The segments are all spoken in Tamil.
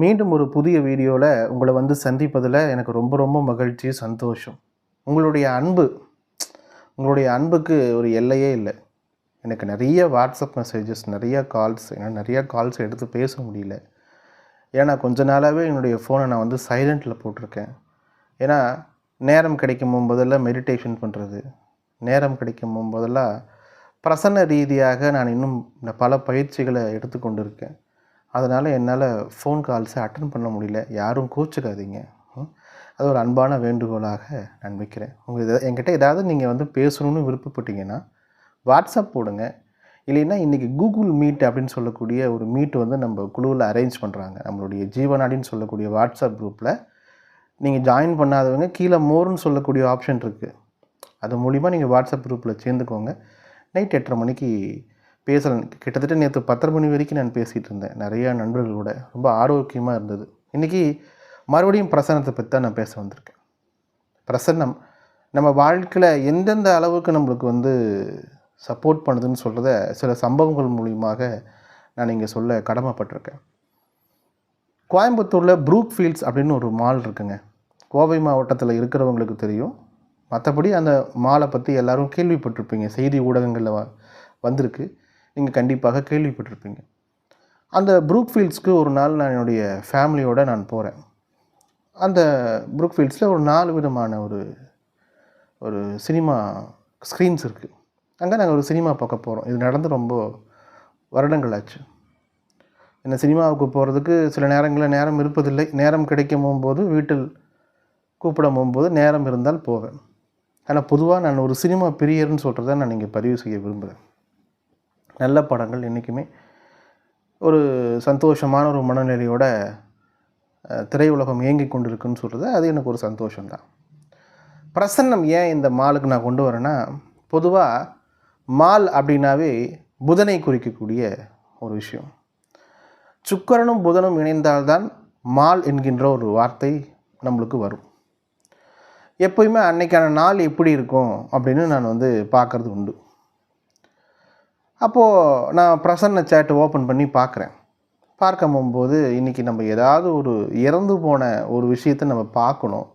மீண்டும் ஒரு புதிய வீடியோவில் உங்களை வந்து சந்திப்பதில் எனக்கு ரொம்ப ரொம்ப மகிழ்ச்சி சந்தோஷம். உங்களுடைய அன்பு உங்களுடைய அன்புக்கு ஒரு எல்லையே இல்லை. எனக்கு நிறைய வாட்ஸ்அப் மெசேஜஸ் நிறையா கால்ஸ் என்னால் நிறையா கால்ஸ் எடுத்து பேச முடியல. ஏன்னா கொஞ்ச நாளாகவே என்னுடைய ஃபோனை நான் வந்து சைலண்ட்டில் போட்டிருக்கேன். ஏன்னா நேரம் கிடைக்கும் போதெல்லாம் மெடிடேஷன் பண்ணுறது நேரம் கிடைக்கும் போதெல்லாம் பிரசன்ன ரீதியாக நான் இன்னும் பல பயிற்சிகளை எடுத்துக்கொண்டு இருக்கேன் அதனால் என்னால் ஃபோன் கால்ஸை அட்டன் பண்ண முடியல. யாரும் கோச்சிக்காதீங்க. அது ஒரு அன்பான வேண்டுகோளாக நான் வைக்கிறேன் உங்கள் இதை என்கிட்ட ஏதாவது நீங்கள் வந்து பேசணும்னு விருப்பப்பட்டீங்கன்னா வாட்ஸ்அப் போடுங்க. இல்லைன்னா இன்றைக்கி கூகுள் மீட் அப்படின்னு சொல்லக்கூடிய ஒரு மீட் வந்து நம்ம குழுவில் அரேஞ்ச் பண்ணுறாங்க நம்மளுடைய ஜீவனாடின்னு சொல்லக்கூடிய வாட்ஸ்அப் குரூப்பில் நீங்கள் ஜாயின் பண்ணாதவங்க கீழே மோர்னு சொல்லக்கூடிய ஆப்ஷன் இருக்குது அது மூலிமா நீங்கள் வாட்ஸ்அப் குரூப்பில் சேர்ந்துக்கோங்க. நைட் எட்டரை மணிக்கு பேசலை கிட்டத்தட்ட நேற்று பத்தரை மணி வரைக்கும் நான் பேசிகிட்டு இருந்தேன். நிறையா நண்பர்களோட. ரொம்ப ஆரோக்கியமாக இருந்தது. இன்றைக்கி மறுபடியும் பிரசன்னத்தை பற்றி தான் நான் பேச வந்திருக்கேன். பிரசன்னம் நம்ம வாழ்க்கையில் எந்தெந்த அளவுக்கு நம்மளுக்கு வந்து சப்போர்ட் பண்ணுதுன்னு சொல்கிறத சில சம்பவங்கள் மூலியமாக நான் இங்கே சொல்ல கடமைப்பட்டிருக்கேன். கோயம்புத்தூரில் ப்ரூக் ஃபீல்ட்ஸ் அப்படின்னு ஒரு மால் இருக்குங்க. கோவை மாவட்டத்தில் இருக்கிறவங்களுக்கு தெரியும். மற்றபடி அந்த மாலை பற்றி எல்லோரும் கேள்விப்பட்டிருப்பீங்க. செய்தி ஊடகங்களில் வ வந்திருக்கு. நீங்கள் கண்டிப்பாக கேள்விப்பட்டிருப்பீங்க. அந்த ப்ரூக் ஃபீல்ட்ஸ்க்கு ஒரு நாள் நான் என்னுடைய ஃபேமிலியோடு நான் போகிறேன் அந்த ப்ரூக் ஃபீல்ட்ஸில் ஒரு நாலு விதமான ஒரு ஒரு சினிமா ஸ்க்ரீன்ஸ் இருக்குது அங்கே நாங்கள் ஒரு சினிமா பார்க்க போகிறோம் இது நடந்து ரொம்ப வருடங்கள் ஆச்சு. இந்த சினிமாவுக்கு போகிறதுக்கு சில நேரங்களில் நேரம் இருப்பதில்லை. நேரம் கிடைக்கும் போது வீட்டில் கூப்பிட போகும்போது நேரம் இருந்தால் போவேன். ஆனால் பொதுவாக நான் ஒரு சினிமா பிரியர்னு சொல்கிறத நான் இங்கே பதிவு செய்ய விரும்புகிறேன் நல்ல படங்கள் என்றைக்குமே. ஒரு சந்தோஷமான ஒரு மனநிலையோட திரையுலகம் இயங்கி கொண்டிருக்குன்னு சொல்கிறது அது எனக்கு ஒரு சந்தோஷம்தான். பிரசன்னம் ஏன் இந்த மாலுக்கு நான் கொண்டு வரேன்னா பொதுவாக மால் அப்படின்னாவே புதனை குறிக்கக்கூடிய ஒரு விஷயம். சுக்கரனும் புதனும் இணைந்தால்தான் மால் என்கின்ற ஒரு வார்த்தை நம்மளுக்கு வரும். எப்போயுமே அன்னைக்கான நாள் எப்படி இருக்கும் அப்படின்னு நான் வந்து பார்க்கறது உண்டு. அப்போது நான் பிரசன்ன சேட்டை ஓப்பன் பண்ணி பார்க்குறேன். பார்க்க போகும்போது இன்றைக்கி நம்ம ஏதாவது ஒரு இறந்து போன ஒரு விஷயத்தை நம்ம பார்க்கணும்.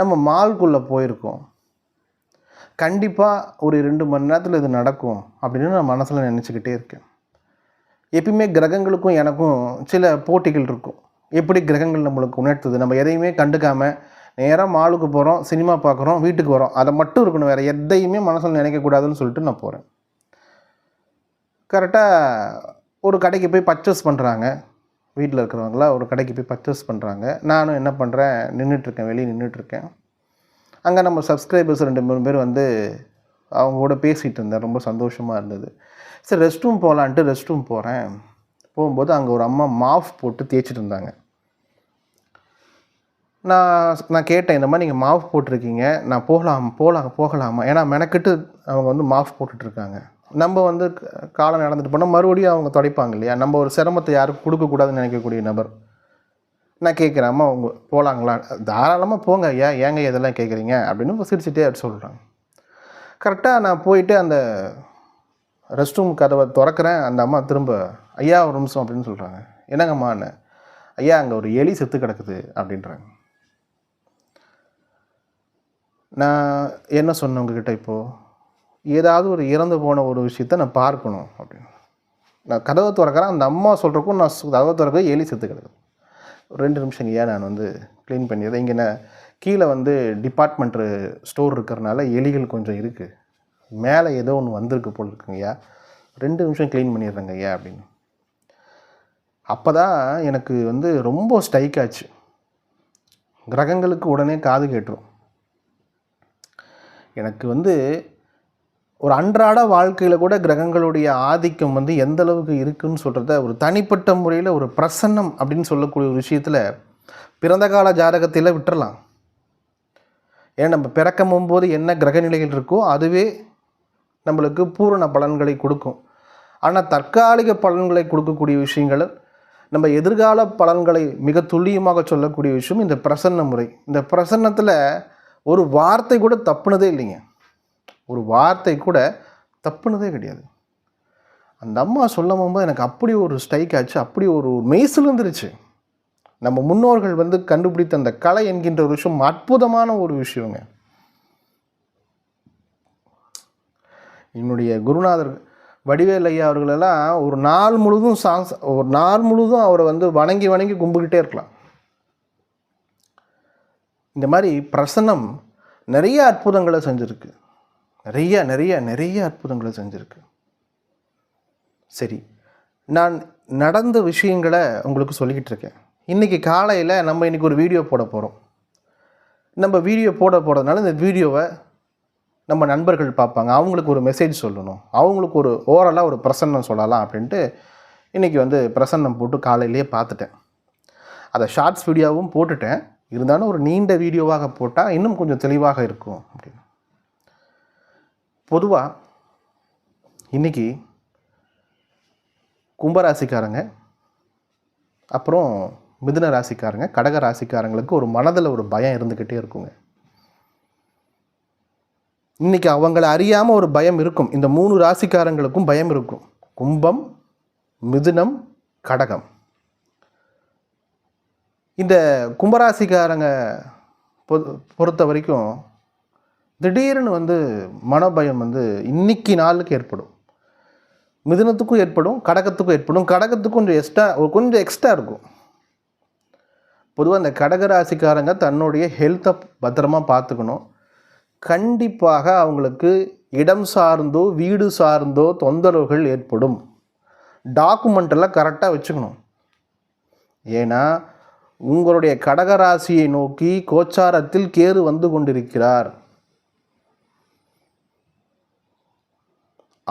நம்ம மால்குள்ளே போயிருக்கோம். கண்டிப்பாக ஒரு ரெண்டு மணி நேரத்தில் இது நடக்கும் அப்படின்னு நான் மனசில் நினச்சிக்கிட்டே இருக்கேன். எப்பயுமே கிரகங்களுக்கும் எனக்கும் சில போட்டிகள் இருக்கும். எப்படி கிரகங்கள் நம்மளுக்கு உணர்த்துது? நம்ம எதையுமே கண்டுக்காமல் நேராக மாலுக்கு போகிறோம் சினிமா பார்க்குறோம் வீட்டுக்கு வரோம். அதை மட்டும் இருக்கணும் வேறு எதையுமே மனசில் நினைக்கக்கூடாதுன்னு சொல்லிட்டு நான் போகிறேன் கரெக்டாக ஒரு கடைக்கு போய் பர்ச்சேஸ் பண்ணுறாங்க வீட்டில் இருக்கிறவங்களா ஒரு கடைக்கு போய் பர்ச்சேஸ் பண்ணுறாங்க நானும் என்ன பண்ணுறேன் நின்றுட்டுருக்கேன் வெளியே நின்றுட்டுருக்கேன் அங்கே நம்ம சப்ஸ்கிரைபர்ஸ் ரெண்டு மூணு பேர் வந்து அவங்க கூட பேசிகிட்டு இருந்தேன் ரொம்ப சந்தோஷமாக இருந்தது. சரி ரெஸ்ட் ரூம் போகலான்ட்டு ரெஸ்ட் ரூம் போகிறேன் போகும்போது அங்கே ஒரு அம்மா மாஃப் போட்டு தேய்ச்சிட்டு இருந்தாங்க. நான் நான் கேட்டேன் இந்த மாதிரி நீங்கள் மாஃப் போட்டிருக்கீங்க. நான் போகலாம் போகலாம் போகலாமா? ஏன்னா மெனக்கிட்டு அவங்க வந்து மாஃப் போட்டுட்ருக்காங்க நம்ம வந்து க- காலம் நடந்துட்டு போனால் மறுபடியும் அவங்க துடைப்பாங்க இல்லையா? நம்ம ஒரு சிரமத்தை யாருக்கும் கொடுக்கக்கூடாதுன்னு நினைக்கக்கூடிய நபர். நான் கேட்குறேன் அம்மா போகலாங்களா தாராளமாக போங்க. ஐயா ஏங்க இதெல்லாம் கேட்குறீங்க? அப்படின்னு சிரிச்சுட்டே சொல்கிறாங்க கரெக்டாக நான் போயிட்டு அந்த ரெஸ்ட் ரூம் கதவை திறக்கிறேன். அந்த அம்மா திரும்ப ஐயா ஒரு நிமிஷம் அப்படின்னு சொல்கிறாங்க என்னங்கம்மான்னு ஐயா அங்கே ஒரு எலி செத்து கிடக்குது அப்படின்றாங்க. நான் என்ன சொன்னேன் உங்ககிட்ட இப்போது ஏதாவது ஒரு இறந்து போன ஒரு விஷயத்த நான் பார்க்கணும் அப்படின்னு. நான் கதவை திறக்கிறேன் அந்த அம்மா சொல்கிறக்கும் நான் கதவை திறக்க எலி செத்து கிடக்குது. ரெண்டு நிமிஷம் ஏன் நான் வந்து க்ளீன் பண்ணிடுறேன். இங்கே நான் கீழே வந்து டிபார்ட்மெண்ட்டு ஸ்டோர் இருக்கிறனால எலிகள் கொஞ்சம் இருக்குது மேலே ஏதோ ஒன்று வந்திருக்கு போல் இருக்குங்கய்யா ரெண்டு நிமிஷம் க்ளீன் பண்ணிடுறேங்க ஐயா அப்படின்னு. அப்போ தான் எனக்கு வந்து ரொம்ப ஸ்ட்ரைக் ஆச்சு. கிரகங்களுக்கு உடனே காது கேட்டுரும். எனக்கு வந்து ஒரு அன்றாட வாழ்க்கையில் கூட கிரகங்களுடைய ஆதிக்கம் வந்து எந்த அளவுக்கு இருக்குன்னு சொல்கிறத ஒரு தனிப்பட்ட முறையில் ஒரு பிரசன்னம் அப்படின்னு சொல்லக்கூடிய ஒரு விஷயத்தில் பிறந்த கால ஜாதகத்தில் விட்டுறலாம். ஏன்னா நம்ம பிறக்கும் போது என்ன கிரக நிலைகள் இருக்கோ அதுவே நம்மளுக்கு பூரண பலன்களை கொடுக்கும். ஆனால் தற்காலிக பலன்களை கொடுக்கக்கூடிய விஷயங்கள் நம்ம எதிர்கால பலன்களை மிக துல்லியமாக சொல்லக்கூடிய விஷயம் இந்த பிரசன்ன முறை. இந்த பிரசன்னத்தில் ஒரு வார்த்தை கூட தப்புனதே இல்லைங்க. ஒரு வார்த்தை கூட தப்புனதே கிடையாது. அந்த அம்மா சொல்லும் போது எனக்கு அப்படி ஒரு ஸ்ட்ரைக் ஆச்சு அப்படி ஒரு மெய்சில் இருந்துருச்சு. நம்ம முன்னோர்கள் வந்து கண்டுபிடித்த அந்த கலை என்கின்ற ஒரு விஷயம் அற்புதமான ஒரு விஷயங்க. என்னுடைய குருநாதர் வடிவேல் ஐயா அவர்களெல்லாம் ஒரு நாள் முழுதும் சாங்ஸ் ஒரு நாள் முழுதும் அவரை வந்து வணங்கி வணங்கி கும்பிக்கிட்டே இருக்கலாம். இந்த மாதிரி பிரசன்னம் நிறைய அற்புதங்களை செஞ்சுருக்கு. நிறைய நிறைய நிறைய அற்புதங்களை செஞ்சுருக்கு. சரி நான் நடந்த விஷயங்களை உங்களுக்கு சொல்லிக்கிட்டு இருக்கேன். இன்றைக்கி காலையில் நம்ம இன்றைக்கி ஒரு வீடியோ போட போகிறோம் நம்ம வீடியோ போட போகிறதுனால இந்த வீடியோவை நம்ம நண்பர்கள் பார்ப்பாங்க. அவங்களுக்கு ஒரு மெசேஜ் சொல்லணும். அவங்களுக்கு ஒரு ஓரலாக ஒரு பிரசன்னம் சொல்லலாம் அப்படின்ட்டு இன்றைக்கி வந்து பிரசன்னம் போட்டு காலையிலேயே பார்த்துட்டேன். அதை ஷார்ட்ஸ் வீடியோவும் போட்டுட்டேன். இருந்தாலும் ஒரு நீண்ட வீடியோவாக போட்டால் இன்னும் கொஞ்சம் தெளிவாக இருக்கும் அப்படின்னு. பொதுவாக இன்றைக்கி கும்பராசிக்காரங்க அப்புறம் மிதுன ராசிக்காரங்க கடக ராசிக்காரங்களுக்கு ஒரு மனதில் ஒரு பயம் இருந்துக்கிட்டே இருக்குங்க. இன்றைக்கி அவங்கள அறியாமல் ஒரு பயம் இருக்கும். இந்த மூணு ராசிக்காரங்களுக்கும் பயம் இருக்கும். கும்பம் மிதுனம் கடகம். இந்த கும்பராசிக்காரங்க பொ- பொறுத்த வரைக்கும் திடீர்னு வந்து மனோபயம் வந்து இன்னைக்கு நாளுக்கு ஏற்படும். மிதுனத்துக்கும் ஏற்படும் கடகத்துக்கும் ஏற்படும். கடகத்துக்கும் கொஞ்சம் எக்ஸ்ட்ரா கொஞ்சம் எக்ஸ்ட்ரா இருக்கும். பொதுவாக இந்த கடக ராசிக்காரங்க தன்னுடைய ஹெல்த்தை பத்திரமா பார்த்துக்கணும். கண்டிப்பாக அவங்களுக்கு இடம் சார்ந்தோ வீடு சார்ந்தோ தொந்தரவுகள் ஏற்படும். டாக்குமெண்ட்டெல்லாம் கரெக்டாக வச்சுக்கணும். ஏன்னா உங்களுடைய கடகராசியை நோக்கி கோச்சாரத்தில் கேறு வந்து கொண்டிருக்கிறார்.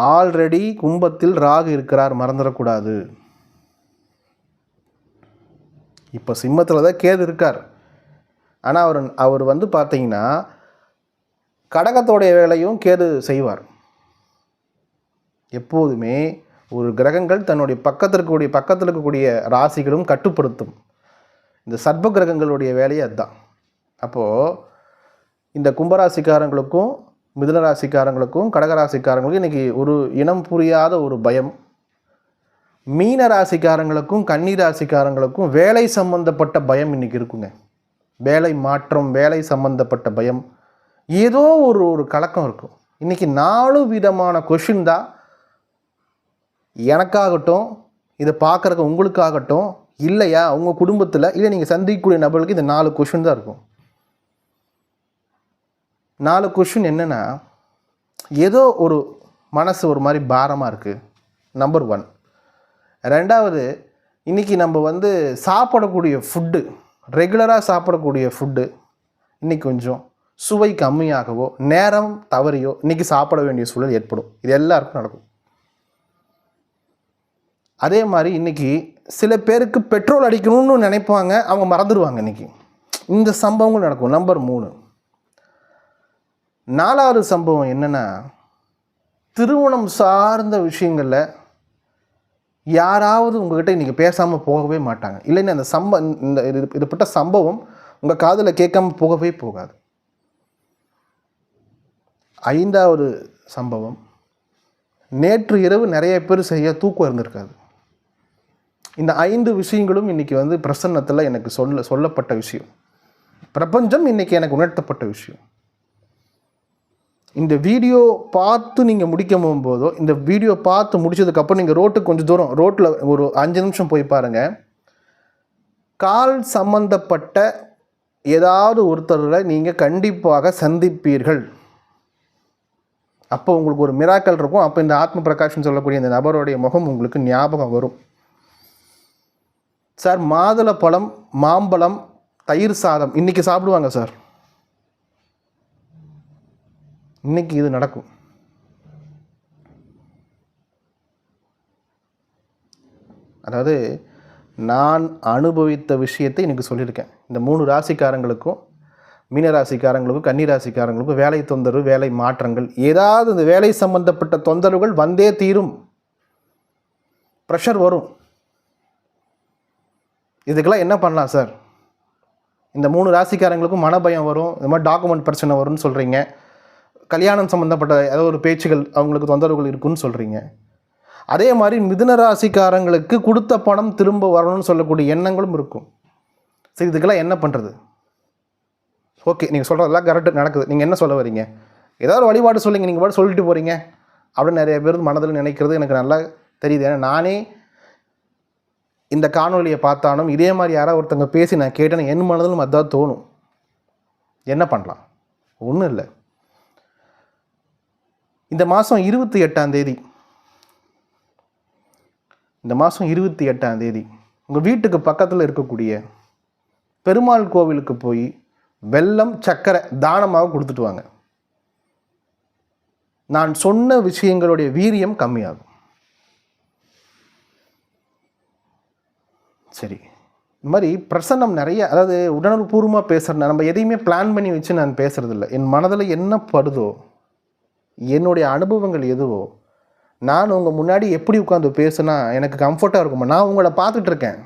ஆல்ரெடி கும்பத்தில் ராகு இருக்கிறார் மறந்துடக்கூடாது. இப்போ சிம்மத்தில் தான் கேது இருக்கார். ஆனால் அவர் அவர் வந்து பார்த்தீங்கன்னா கடகத்தோடைய வேலையும் கேது செய்வார். எப்போதுமே ஒரு கிரகங்கள் தன்னுடைய பக்கத்தில் இருக்கக்கூடிய பக்கத்தில் இருக்கக்கூடிய ராசிகளும் கட்டுப்படுத்தும். இந்த சர்ப்ப கிரகங்களுடைய வேலையே அதுதான். அப்போது இந்த கும்பராசிக்காரங்களுக்கும் மிதுனராசிக்காரங்களுக்கும் கடகராசிக்காரங்களுக்கும் இன்றைக்கி ஒரு இனம் புரியாத ஒரு பயம். மீன ராசிக்காரங்களுக்கும் கன்னி ராசிக்காரங்களுக்கும் வேலை சம்பந்தப்பட்ட பயம் இன்றைக்கி இருக்குங்க. வேலை மாற்றம் வேலை சம்பந்தப்பட்ட பயம். ஏதோ ஒரு ஒரு கலக்கம் இருக்கும். இன்றைக்கி நாலு விதமான கொஷின் தான். எனக்காகட்டும் இதை பார்க்குறக்கு உங்களுக்காகட்டும் இல்லையா? உங்கள் குடும்பத்தில் இல்லை நீங்கள் சந்திக்கக்கூடிய நபர்களுக்கு இந்த நாலு கொஷின் தான் இருக்கும். நாலு கொஷின் என்னென்னா ஏதோ ஒரு மனசு ஒரு மாதிரி பாரமாக இருக்குது நம்பர் ஒன் ரெண்டாவது இன்றைக்கி நம்ம வந்து சாப்பிடக்கூடிய ஃபுட்டு ரெகுலராக சாப்பிடக்கூடிய ஃபுட்டு இன்றைக்கி கொஞ்சம் சுவை கம்மியாகவோ நேரம் தவறியோ இன்றைக்கி சாப்பிட வேண்டிய சூழல் ஏற்படும். இது எல்லாருக்கும் நடக்கும். அதே மாதிரி இன்றைக்கி சில பேருக்கு பெட்ரோல் அடிக்கணும்னு நினைப்பாங்க அவங்க மறந்துடுவாங்க இன்றைக்கி இந்த சம்பவங்கள் நடக்கும். நம்பர் மூணு. நாலாவது சம்பவம் என்னென்னா திருமணம் சார்ந்த விஷயங்களில் யாராவது உங்கள்கிட்ட இன்றைக்கி பேசாமல் போகவே மாட்டாங்க. இல்லைன்னா அந்த சம்ப இந்த இது இதுப்பட்ட சம்பவம் உங்கள் காதில் கேட்காம போகவே போகாது. ஐந்தாவது சம்பவம் நேற்று இரவு நிறைய பேர் செய்ய தூக்கம் இருந்திருக்காது. இந்த ஐந்து விஷயங்களும் இன்றைக்கி வந்து பிரசன்னத்தில் எனக்கு சொல்ல சொல்லப்பட்ட விஷயம். பிரபஞ்சம் இன்றைக்கி எனக்கு உணர்த்தப்பட்ட விஷயம். இந்த வீடியோ பார்த்து நீங்கள் முடிக்க போகும்போதோ இந்த வீடியோ பார்த்து முடிச்சதுக்கப்புறம் நீங்கள் ரோட்டுக்கு கொஞ்சம் தூரம் ரோட்டில் ஒரு அஞ்சு நிமிஷம் போய் பாருங்கள் கால் சம்பந்தப்பட்ட ஏதாவது ஒருத்தரை நீங்கள் கண்டிப்பாக சந்திப்பீர்கள். அப்போ உங்களுக்கு ஒரு மிராக்கல் இருக்கும். அப்போ இந்த ஆத்ம பிரகாஷன் சொல்லக்கூடிய இந்த நபருடைய முகம் உங்களுக்கு ஞாபகம் வரும். சார் மாதுளப்பழம் மாம்பழம் தயிர் சாதம் இன்றைக்கி சாப்பிடுவாங்க சார்? இன்றைக்கி இது நடக்கும். அதாவது நான் அனுபவித்த விஷயத்தை எனக்கு சொல்லியிருக்கேன். இந்த மூணு ராசிக்காரங்களுக்கும் மீன ராசிக்காரங்களுக்கும் கன்னி ராசிக்காரங்களுக்கும் வேலை தொந்தரவு வேலை மாற்றங்கள் ஏதாவது இந்த வேலை சம்பந்தப்பட்ட தொந்தரவுகள் வந்தே தீரும். ப்ரெஷர் வரும். இதுக்கெல்லாம் என்ன பண்ணலாம் சார் இந்த மூணு ராசிக்காரங்களுக்கும் மனபயம் வரும் இந்த மாதிரி டாக்குமெண்ட் பிரச்சனை வரும்னு சொல்கிறீங்க கல்யாணம் சம்மந்தப்பட்ட ஏதோ ஒரு பேச்சுகள் அவங்களுக்கு தொந்தரவுகள் இருக்குன்னு சொல்கிறீங்க அதே மாதிரி மிதுன ராசிக்காரங்களுக்கு கொடுத்த பணம் திரும்ப வரணும்னு சொல்லக்கூடிய எண்ணங்களும் இருக்கும். சரி இதுக்கெல்லாம் என்ன பண்ணுறது ஓகே நீங்கள் சொல்கிறதெல்லாம் கரெக்டு நடக்குது. நீங்கள் என்ன சொல்ல வரீங்க? ஏதாவது வழிபாடு சொல்லுங்க நீங்கள் பாட்டு சொல்லிட்டு போகிறீங்க அப்படின்னு நிறைய பேர் மனதில் நினைக்கிறது எனக்கு நல்லா தெரியுது. ஏன்னா நானே இந்த காணொலியை பார்த்தாலும் இதே மாதிரி யாராவது ஒருத்தங்க பேசி நான் கேட்டேன்னு என் மனதிலும் அதான் தோணும். என்ன பண்ணலாம்? ஒன்றும் இல்லை. இந்த மாதம் இருபத்தி எட்டாம் தேதி. இந்த மாதம் இருபத்தி எட்டாம் தேதி. உங்கள் வீட்டுக்கு பக்கத்தில் இருக்கக்கூடிய பெருமாள் கோவிலுக்கு போய் வெல்லம் சக்கரை தானமாக கொடுத்துட்டு வாங்க. நான் சொன்ன விஷயங்களுடைய வீரியம் கம்மியாகும். சரி. இந்த மாதிரி பிரசன்னம் நிறைய அதாவது உணர்வுபூர்வமாக பேசுகிறேன் நம்ம எதையுமே பிளான் பண்ணி வச்சு நான் பேசுகிறதில்ல என் மனதில் என்ன படுதோ என்னுடைய அனுபவங்கள் எதுவோ நான் உங்கள் முன்னாடி எப்படி உட்காந்து பேசுனா எனக்கு கம்ஃபர்ட்டாக இருக்குமா நான் உங்களை பார்த்துட்டு இருக்கேன்.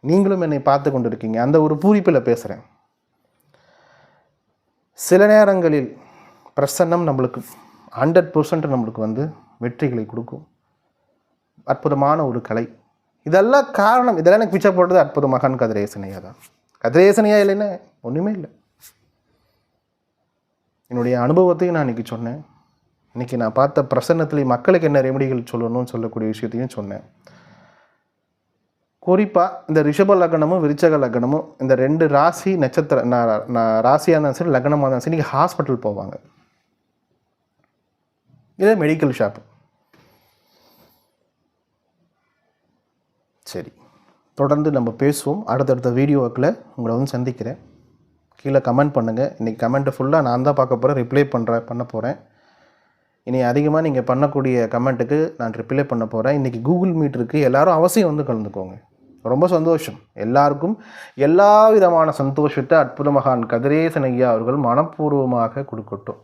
நீங்களும் என்னை பார்த்து கொண்டு இருக்கீங்க அந்த ஒரு பூரிப்பில் பேசுகிறேன் சில நேரங்களில் பிரசன்னம் நம்மளுக்கு ஹண்ட்ரட் பர்சன்ட் நம்மளுக்கு வந்து வெற்றிகளை கொடுக்கும். அற்புதமான ஒரு கலை. இதெல்லாம் காரணம். இதெல்லாம் எனக்கு பிச்சை போடுறது அற்புத கதிரேசனையாக கதிரேசனையா தான். கதிரேசனையா இல்லைன்னா ஒன்றுமே இல்லை. என்னுடைய அனுபவத்தையும் நான் இன்றைக்கி சொன்னேன். இன்றைக்கி நான் பார்த்த பிரசன்னத்திலே மக்களுக்கு என்ன ரெமடிகள் சொல்லணும்னு சொல்லக்கூடிய விஷயத்தையும் சொன்னேன். குறிப்பாக இந்த ரிஷப லக்னமும் விருச்சக லக்னமும் இந்த ரெண்டு ராசி நட்சத்திர நான் நான் ராசியாக இருந்தாலும் சரி லக்னமாக இருந்தாலும் சரி நீங்கள் ஹாஸ்பிட்டல் போவாங்க. இதே மெடிக்கல் ஷாப் சரி. தொடர்ந்து நம்ம பேசுவோம். அடுத்தடுத்த வீடியோக்களை உங்களை வந்து சந்திக்கிறேன். கீழே கமெண்ட் பண்ணுங்கள் இன்றைக்கி கமெண்ட்டு ஃபுல்லாக நான் தான் பார்க்க போகிறேன் ரிப்ளை பண்ணுறேன் பண்ண போகிறேன் இனி அதிகமாக நீங்கள் பண்ணக்கூடிய கமெண்ட்டுக்கு நான் ரிப்ளை பண்ண போகிறேன் இன்றைக்கி கூகுள் மீட் இருக்குது எல்லாரும் அவசியம் வந்து கலந்துக்கோங்க. ரொம்ப சந்தோஷம். எல்லாருக்கும் எல்லா விதமான சந்தோஷத்தை அற்புத மகான் கதிரேசன் ஐயா அவர்கள் மனப்பூர்வமாக கொடுக்கட்டும்.